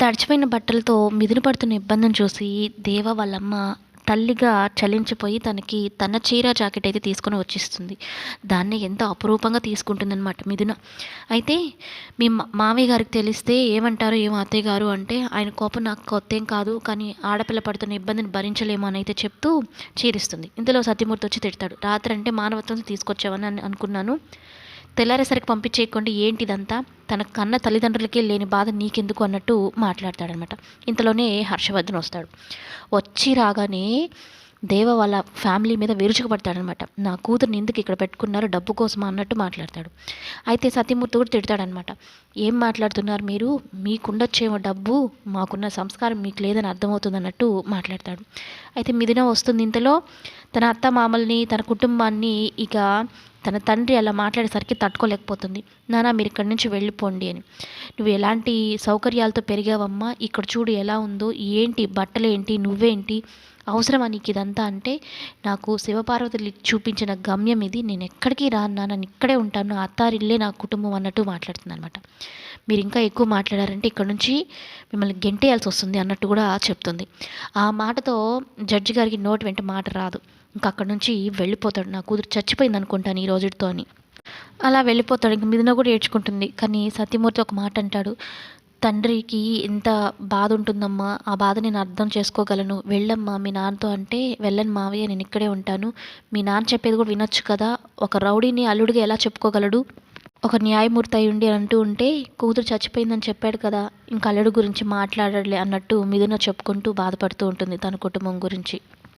తడిచిపోయిన బట్టలతో మిదిన పడుతున్న ఇబ్బందిని చూసి దేవ వాళ్ళమ్మ తల్లిగా చలించిపోయి తనకి తన చీర జాకెట్ అయితే తీసుకొని వచ్చిస్తుంది. దాన్ని ఎంతో అపురూపంగా తీసుకుంటుందన్నమాట మిథున. అయితే మీ మా- మామయ్య గారికి తెలిస్తే ఏమంటారు ఏమో అత్తయ్య గారు అంటే ఆయన కోపం నాకు కొత్త ఏం కాదు కానీ ఆడపిల్ల పడుతున్న ఇబ్బందిని భరించలేము అని అయితే చెప్తూ చీరిస్తుంది. ఇంతలో సత్యమూర్తి వచ్చి తిడతాడు. రాత్రి అంటే మానవత్వం తీసుకొచ్చావని అనుకున్నాను. తెల్లారేసరికి పంపించేయకుండా ఏంటిదంతా? తన కన్న తల్లిదండ్రులకే లేని బాధ నీకెందుకు అన్నట్టు మాట్లాడతాడనమాట ఇంతలోనే హర్షవర్ధన్ వస్తాడు. వచ్చి రాగానే దేవ వాళ్ళ ఫ్యామిలీ మీద విరుచుకుపడతాడనమాట. నా కూతురుని ఎందుకు ఇక్కడ పెట్టుకున్నారు? డబ్బు కోసం అన్నట్టు మాట్లాడతాడు. అయితే సత్యమూర్తి కూడా తిడతాడనమాట. ఏం మాట్లాడుతున్నారు మీరు? మీకుండొచ్చేమో డబ్బు మాకున్న సంస్కారం మీకు లేదని అర్థమవుతుంది అన్నట్టు మాట్లాడతాడు. అయితే మిథున వస్తుంది ఇంతలో. తన అత్త మామల్ని తన కుటుంబాన్ని ఇక తన తండ్రి అలా మాట్లాడేసరికి తట్టుకోలేకపోతుంది. నానా మీరు ఇక్కడి నుంచి వెళ్ళిపోండి అని. నువ్వు ఎలాంటి సౌకర్యాలతో పెరిగావమ్మా? ఇక్కడ చూడు ఎలా ఉందో ఏంటి? బట్టలేంటి? నువ్వేంటి? అవసరమా నీకు ఇదంతా అంటే నాకు శివపార్వతులు చూపించిన గమ్యం ఇది. నేను ఎక్కడికి రాన్నా నాన్న నేను ఇక్కడే ఉంటాను. నా అత్తారిల్లే నా కుటుంబం అన్నట్టు మాట్లాడుతుంది అనమాట మీరు ఇంకా ఎక్కువ మాట్లాడారంటే ఇక్కడ నుంచి మిమ్మల్ని గెంటేయాల్సి వస్తుంది అన్నట్టు కూడా చెప్తుంది. ఆ మాటతో జడ్జి గారికి నోటి వెంట మాట రాదు. ఇంకా అక్కడ నుంచి వెళ్ళిపోతాడు. నా కూతురు చచ్చిపోయింది అనుకుంటాను ఈ రోజుతో అని. అలా వెళ్ళిపోతాడు. ఇంక మిథున కూడా ఏడ్చుకుంటుంది. కానీ సత్యమూర్తి ఒక మాట అంటాడు. తండ్రికి ఎంత బాధ ఉంటుందమ్మా ఆ బాధ నేను అర్థం చేసుకోగలను. వెళ్ళమ్మా మీ నాన్నతో అంటే వెళ్ళను మావయ్య నేను ఇక్కడే ఉంటాను. మీ నాన్న చెప్పేది కూడా వినొచ్చు కదా ఒక రౌడీని అల్లుడిగా ఎలా చెప్పుకోగలడు? ఒక న్యాయమూర్తి అయి ఉండి అంటూ ఉంటే కూతురు చచ్చిపోయిందని చెప్పాడు కదా ఇంకా అల్లుడు గురించి మాట్లాడలే అన్నట్టు మిథున చెప్పుకుంటూ బాధపడుతూ ఉంటుంది తన కుటుంబం గురించి.